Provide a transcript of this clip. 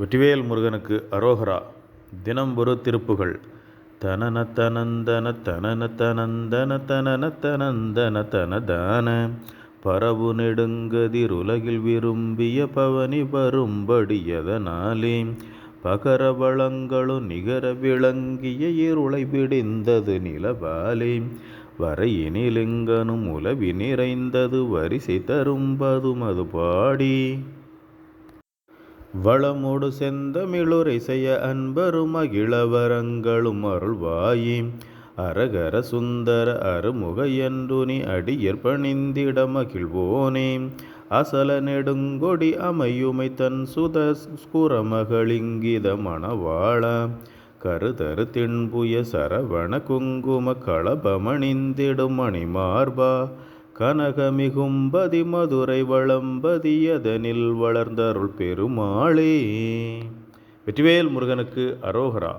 வெற்றிவேல் முருகனுக்கு அரோகரா. தினம் ஒரு திருப்புகள். தனன தனந்தன தனன தனந்தன தனன தனந்தன தனதான பரவு நெடுங்கதிர் உலகில் விரும்பிய பவனி வரும்படியதனாலே. பகர வளங்களும் நிகர விளங்கிய இருளை பிடிந்தது நிலவாலே. வரையினிலிங்கனும் உலவி நிறைந்தது வரிசை தரும்பதும் அது பாடி. வளமோடு செந்தமிழுரை இசைய அன்பரும் அகிழவரங்களும் அருள்வாயீம் அரகர சுந்தர அருமுக என்றுனி அடியர் பணிந்திட மகிழ்வோனே. அசல நெடுங்கொடி அமையுமை தன் சுத ஸ்குரமகளிங்கித மணவாள. கருதரு தின்புய சரவண குங்கும களபமணிந்திடும் மணிமார்பா. கனகமிகும்பதி மதுரை வளம்பதியதனில் வளர்ந்தருள் பெருமாளே. வெற்றிவேல் முருகனுக்கு அரோகரா.